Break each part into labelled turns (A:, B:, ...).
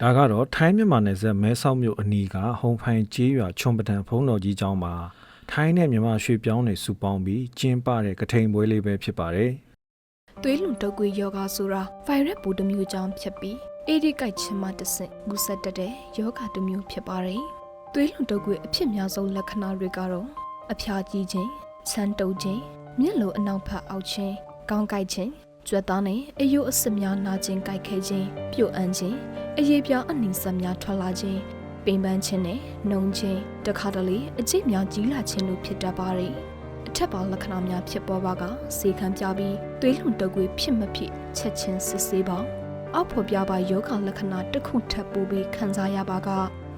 A: ဒါကတော့ထိုင်းမြန်မာနယ်စပ်မဲဆောက်မြို့အနီးကဟုံဖိုင်ကျေးရွာချွန်ပတန်ဖုံးတော်ကြီးကျောင်းမှာထိုင်းနဲ့မြန်မာရွှေပြောင်းတွေစုပေါင်းပြီးကျင်းပတဲ့ကထိန်ပွဲလေးပဲဖြစ်ပါတယ်။
B: သွေးလွန်တုပ်ကွေးယောဂဆိုတာဗိုင်ရပ်ပိုးတစ်မျိုးကြောင့်ဖြစ်ပြီးအေဒီကိုက်ချင်းမှတဆင့်ကူးစက်တတ်တဲ့ယောဂတစ်မျိုးဖြစ်ပါတယ်။သွေးလွန်တုပ်ကွေးအဖြစ်များဆုံးလက္ခဏာတွေကတော့အဖျားကြီးခြင်း၊ဆန်းတုပ်ခြင်း၊မျက်လုံးအနောက်ဖက်အောက်ခြင်း ကောင်းကိုက်ခြင်း၊ကြွက်သားနဲ့အယိုးအစစ်များနာခြင်းကိုက်ခဲခြင်း၊ပြုတ်အန်ခြင်း၊အရေးပြားအနှိမ့်ဆက်များထွက်လာခြင်း၊ပိန်ပန်းခြင်းနဲ့နှုံခြင်းတခါတလေအကျိတ်များကြီးလာခြင်းတို့ဖြစ်တတ်ပါတယ်။အထက်ပါလက္ခဏာများဖြစ်ပေါ်ပါကစေခံပြပြီးသွေးလွန်တုပ်ကွေးဖြစ်မဖြစ်ချက်ချင်းစစ်ဆေးပါအောက်ဖော်ပြပါယောဂလက္ခဏာတစ်ခုထပ်ပိုးပြီးခံစားရပါက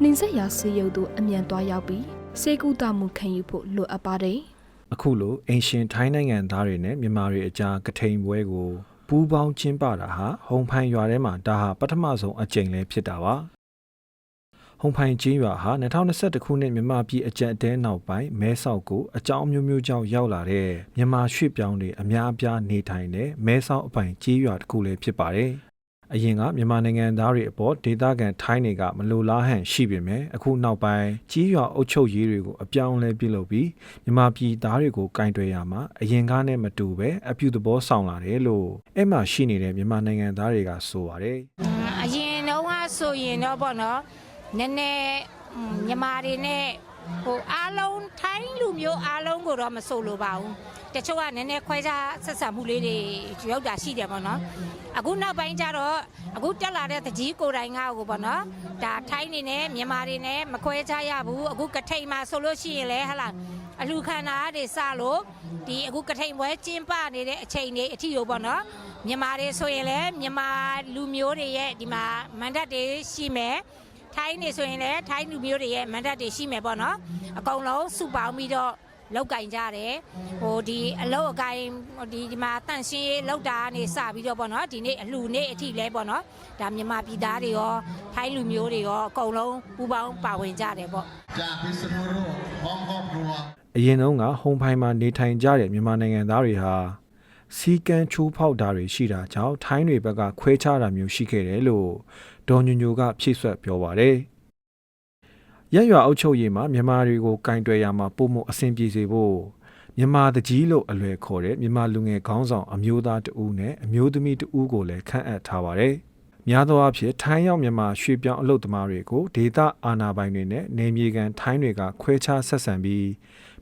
B: နှင်းဆက်ရာဆေးရုပ်သို့အမြန်သွားရောက်ပြီးစေကူတာမှုခံယူဖို့လိုအပ်ပါတယ်။
A: အခုလိုအင်ရှင်ထိုင်းနိုင်ငံသားတွေနဲ့မြန်မာတွေအကြားကထိန်ပွဲကိုပူးပေါင်းကျင်းပတာဟာဟုံဖိုင်ရွာထဲမှာဒါဟာပထမဆုံးအကြိမ်လည်းဖြစ်တာပါ။ဟုံဖိုင်ကျေးရွာဟာ2021ခုနှစ်မြန်မာပြည်အကြက်တဲနောက်ပိုင်းမဲဆောက်ကိုအကြောင်းမျိုးမျိုးကြောင့်ရောက်လာတဲ့မြန်မာရွှေ့ပြောင်းတွေအများအပြားနေထိုင်တဲ့မဲဆောက်အပိုင်ကျေးရွာတစ်ခုလည်းဖြစ်ပါတယ်။ အရင်ကမြန်မာနိုင်ငံသားတွေအပေါ်ဒေသခံထိုင်းတွေကမလိုလားဟန်ရှိပေမဲ့အခုနောက်ပိုင်းကြီးရွာအုပ်ချုပ်ရေးတွေကိုအပြောင်းအလဲပြုလုပ်ပြီးမြန်မာပြည်သားတွေကိုကင်တွယ်ရမှာအရင်ကနဲ့မတူပဲအပြုသဘောဆောင်လာတယ်လို့အဲ့မှာရှိနေတဲ့မြန်မာနိုင်ငံသားတွေကဆိုပါတယ်
C: အရင်တော့ကဆိုရင်တော့ပေါ့နော်နည်းနည်းဟွန်းညီမာတွေနဲ့ဟိုအားလုံးထိုင်းလူမျိုးအားလုံးကိုတော့မဆိုလိုပါဘူး တချို့ကနည်းနည်းခွဲခြားဆက်ဆံမှုလေးတွေရောက်တာရှိတယ်ပေါ့နော်အခုနောက်ပိုင်းကျတော့အခုတက်လာတဲ့တကြီးကိုယ်တိုင်ကကိုပေါ့နော်ဒါထိုင်းနေနဲ့မြန်မာတွေနဲ့မခွဲခြားရဘူးအခုကထိန်မှာဆိုလို့ရှိရင်လဲဟလာအလူခန္ဓာတွေစလို့ဒီအခုကထိန်ပွဲကျင်းပနေတဲ့အချိန်တွေအထီကိုပေါ့နော်မြန်မာတွေဆိုရင်လည်းမြန်မာလူမျိုးတွေရဲ့ဒီမှာမန္တတ်တွေရှိမယ်ထိုင်းနေဆိုရင်လည်းထိုင်းလူမျိုးတွေရဲ့မန္တတ်တွေရှိမယ်ပေါ့နော်အကုန်လုံးစုပေါင်းပြီးတော့ လောက်ကင်ကြတယ်ဟိုဒီအလောက်အကင်ဒီဒီမှာတန့်ရှင်းရေးလောက်တာကနေစပြီးတော့ပေါ့နော်ဒီနေ့အလှနေ့အထိလဲပေါ့နော်ဒါမြန်မာပြည်သားတွေရောထိုင်းလူမျိုးတွေရောအကုန်လုံးပူးပေါင်းပါဝင်ကြတယ်ပေါ့
D: ကြာပစ္စမိုရောဟောင်းကောက်ရော
A: အရင်တုန်းကဟုံဖိုင်မှာနေထိုင်ကြတဲ့မြန်မာနိုင်ငံသားတွေဟာစီကံချိုးဖောက်တာတွေရှိတာကြောင့်ထိုင်းတွေဘက်ကခွဲခြားတာမျိုးရှိခဲ့တယ်လို့ဒေါ်ညညိုကဖြည့်ဆွတ်ပြောပါတယ်။ ရက်ရွာအုပ်ချုပ်ရေးမှာမြန်မာတွေကိုကင်တွယ်ရမှာပုံမှုအဆင်ပြေစေဖို့မြန်မာတကြီးလို့အလွယ်ခေါ်တဲ့မြန်မာလူငယ်ခေါင်းဆောင်အမျိုးသားတဦးနဲ့အမျိုးသမီးတဦးကိုလည်းခန့်အပ်ထားပါတယ်များသောအားဖြင့်ထိုင်းရောက်မြန်မာရွှေ့ပြောင်းအလုပ်သမားတွေကိုဒေသအာဏာပိုင်တွေနဲ့နေမြေကန်ထိုင်းတွေကခွဲခြားဆက်ဆံပြီး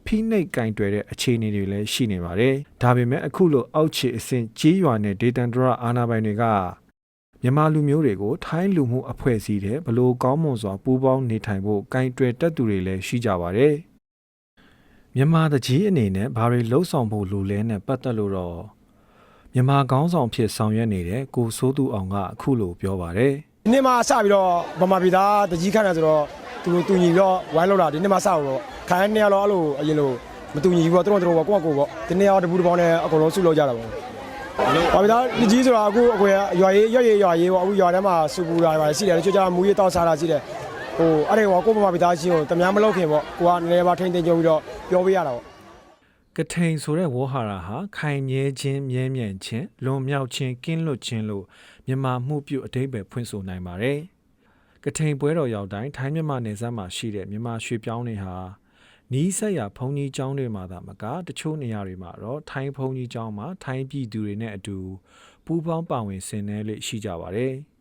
A: ဖိနှိပ်ကင်တွယ်တဲ့အခြေအနေတွေလည်းရှိနေပါတယ်။ဒါပေမဲ့အခုလိုအောက်ခြေအဆင့်ကြီးရွာနဲ့ဒေတန်ဒရအာနာပိုင်တွေက မြန်မာလူမျိုးတွေကိုထိုင်းလူမှုအဖွဲ့အစည်းတဲ့ဘလို့ကောင်းမွန်စွာပူးပေါင်းနေထိုင်ဖို့ကင်တွယ်တက်သူတွေလည်းရှိကြပါတယ်။မြန်မာတကြီးအနေနဲ့ဘာတွေလှုပ်ဆောင်ဖို့လိုလဲနဲ့ပတ်သက်လို့တော့မြန်မာကောင်းဆောင်ဖြစ်ဆောင်ရွက်နေတဲ့ကိုစိုးသူအောင်ကအခုလိုပြောပါတယ်။
E: ဒီနေ့မှစပြီးတော့ဗမာပြည်သားတကြီးခန့်နေဆိုတော့သူတို့တူညီပြီးတော့ဝိုင်းလောက်တာဒီနေ့မှစတော့ခိုင်းနေရတော့အဲ့လိုအရင်လိုမတူညီဘူးပေါ့သူတို့တို့ပေါ့ကိုယ့်ကိုယ်ပေါ့ဒီနေ့ရောတပူတပေါင်းနဲ့အကုန်လုံးဆုလုပ်ကြတာပေါ့ ဗမာပြည်သားတကြီးဆိုတာအခုအကွယ်ရွာရေးရွာရေးရွာရေးပေါ့အခုရွာထဲမှာစူပူတာပါရှိတယ်တချို့ကျမူရေးတောက်စားတာရှိတယ်ဟိုအဲ့ဒီဟောကိုယ့်ဗမာပြည်သားချင်းကိုတများမလုပ်ခင်ပေါ့ကိုကနည်းနည်းပါထိမ့်သိမ့်ကြပြီးတော့ပြောပြရတာပေါ့
A: ကထိန်ဆိုတဲ့ဝေါ်ဟာရာဟာခိုင်မြဲခြင်းမြဲမြံခြင်းလွန်မြောက်ခြင်းကင်းလွတ်ခြင်းလို့မြန်မာမှုပြုအတိတ်ပဲဖွင့်ဆိုနိုင်ပါတယ်။ကထိန်ပွဲတော်ရောက်တိုင်းထိုင်းမြန်မာနယ်စပ်မှာရှိတဲ့မြန်မာရွှေပြောင်းတွေဟာ နီးစပ်ရာဘုံကြီးကျောင်းတွေမှာသာမကတချို့နေရာတွေမှာတော့ထိုင်းဘုံကြီးကျောင်းမှာထိုင်းပြည်သူတွေနဲ့အတူပူးပေါင်းပါဝင်ဆင်နွှဲလေးရှိကြပါတယ်။